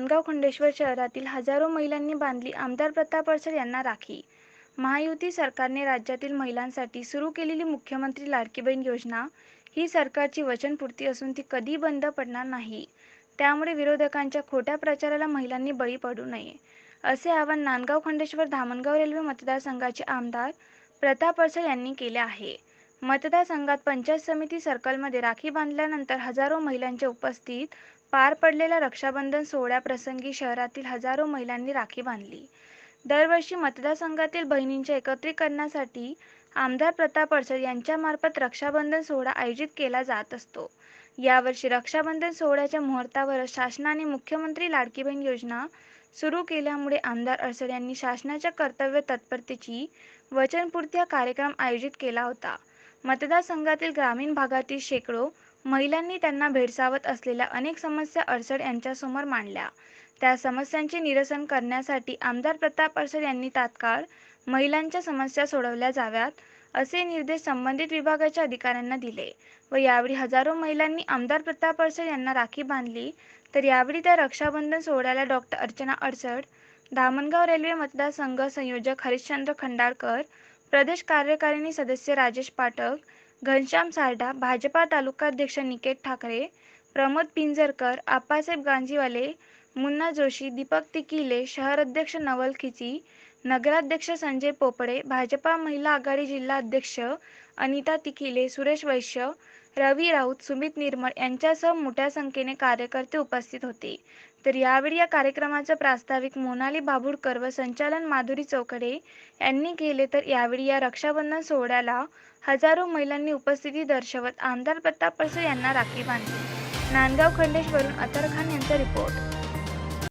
नांदगाव खंडेश्वर शहरातील हजारो महिलांनी बांधली आमदार प्रताप अडसर यांना राखी. महायुती सरकारने राज्यातील महिलांसाठी सुरू केलेली मुख्यमंत्री लाडकी बहीण योजना ही सरकारची वचनपूर्ती असून ती कधी बंद पडणार नाही. त्यामुळे विरोधकांच्या खोट्या प्रचाराला महिलांनी बळी पडू नये. असे आवाहन नांदगाव खंडेश्वर धामणगाव रेल्वे मतदारसंघाचे आमदार प्रताप अडसर यांनी केले आहे. मतदारसंघात पंचायत समिती सर्कलमध्ये राखी बांधल्यानंतर हजारो महिलांच्या उपस्थित पार पडलेल्या रक्षाबंधन सोहळ्याप्रसंगी शहरातील हजारो महिलांनी राखी बांधली. दरवर्षी मतदारसंघातील बहिणींच्या एकत्रीकरणासाठी आमदार प्रताप अडसर यांच्यामार्फत रक्षाबंधन सोहळा आयोजित केला जात असतो. यावर्षी रक्षाबंधन सोहळ्याच्या मुहूर्तावर शासनाने मुख्यमंत्री लाडकी बहीण योजना सुरू केल्यामुळे आमदार अडसर यांनी शासनाच्या कर्तव्य तत्परतेची वचनपूर्ती हा कार्यक्रम आयोजित केला होता. मतदारसंघातील ग्रामीण भागातील शेकडो महिलांनी त्यांना भेडसावत असलेल्या अनेक समस्या अडसड यांच्यासमोर मांडल्या. त्या समस्यांचे निरसन करण्यासाठी आमदार प्रताप अडसड यांनी तात्काळ महिलांच्या समस्या सोडवल्या जाव्यात असे निर्देश संबंधित विभागाच्या अधिकाऱ्यांना दिले व यावेळी हजारो महिलांनी आमदार प्रताप अडसड यांना राखी बांधली. तर यावेळी त्या रक्षाबंधन सोहळ्याला डॉक्टर अर्चना अडसड धामणगाव रेल्वे मतदारसंघ संयोजक हरिश्चंद्र खंडाळकर प्रदेश कार्यकारिणी सदस्य राजेश पाठक घनश्याम सारडा भाजपा तालुकाध्यक्ष निकेत ठाकरे प्रमोद पिंजरकर आप्पासाहेब गांजीवाले मुन्ना जोशी दीपक तिकिले शहर अध्यक्ष नवल खिची नगराध्यक्ष संजय पोपडे भाजपा महिला आघाडी जिल्हा अध्यक्ष अनिता तिकिले सुरेश वैश्य रवी राऊत सुमित निर्मळ यांच्यासह मोठ्या संख्येने कार्यकर्ते उपस्थित होते. तर यावेळी या कार्यक्रमाचं प्रास्ताविक मोनाली बाबुडकर व संचालन माधुरी चौकडे यांनी केले. तर यावेळी या रक्षाबंधन सोहळ्याला हजारो महिलांनी उपस्थिती दर्शवत आमदार प्रताप अडसर यांना राखी बांधली. नांदगाव खंडेश्वरून अतर खान यांचा रिपोर्ट.